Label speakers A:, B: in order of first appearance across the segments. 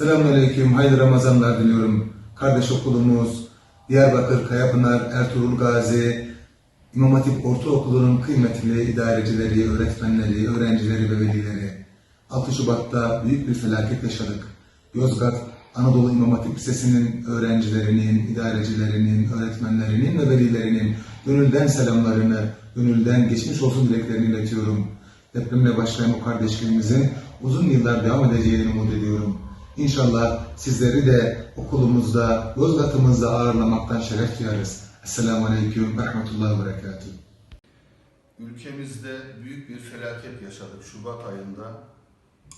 A: Aleyküm, hayırlı Ramazanlar diliyorum. Kardeş okulumuz, Diyarbakır, Kayapınar, Ertuğrul Gazi, İmam Hatip Ortaokulu'nun kıymetli idarecileri, öğretmenleri, öğrencileri ve velileri. 6 Şubat'ta büyük bir felaket yaşadık. Yozgat, Anadolu İmam Hatip Lisesi'nin öğrencilerinin, idarecilerinin, öğretmenlerinin ve velilerinin gönülden selamlarını, gönülden geçmiş olsun dileklerini iletiyorum. Depremle başlayan bu kardeşliğimizin uzun yıllar devam edeceğini umut ediyorum. İnşallah sizleri de okulumuzda, Yozgat'ımızda ağırlamaktan şeref duyarız. Esselamu Aleyküm ve Rahmetullahi ve Berekatuhu.
B: Ülkemizde büyük bir felaket yaşadık Şubat ayında.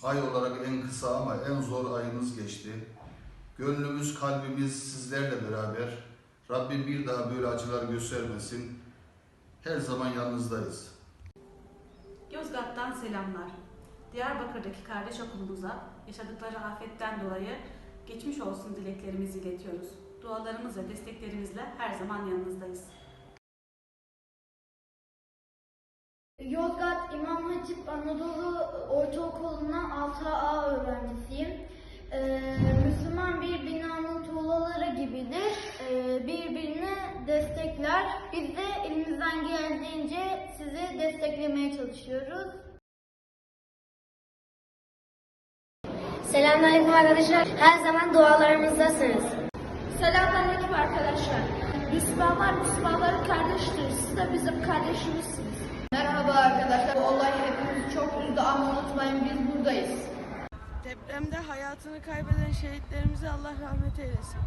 B: Ay olarak en kısa ama en zor ayımız geçti. Gönlümüz, kalbimiz sizlerle beraber. Rabbim bir daha böyle acılar göstermesin. Her zaman yanınızdayız.
C: Yozgat'tan selamlar. Diyarbakır'daki kardeş okulumuza yaşadıkları afetten dolayı geçmiş olsun dileklerimizi iletiyoruz. Dualarımız ve desteklerimizle her zaman yanınızdayız.
D: Yozgat İmam Hatip Anadolu Ortaokulu'na 6A öğrencisiyim. Ee, Müslüman bir binanın tuğlaları gibidir. Ee, birbirini destekler. Biz de elimizden geldiğince sizi desteklemeye çalışıyoruz.
E: Selamünaleyküm arkadaşlar. Her zaman dualarımızdasınız.
D: Selamünaleyküm arkadaşlar. Müslümanlar Müslümanların kardeştir. Siz de bizim kardeşimizsiniz. Merhaba arkadaşlar. Bu olay hepimizi çok üzdü ama unutmayın biz buradayız.
F: Depremde hayatını kaybeden şehitlerimize Allah rahmet eylesin.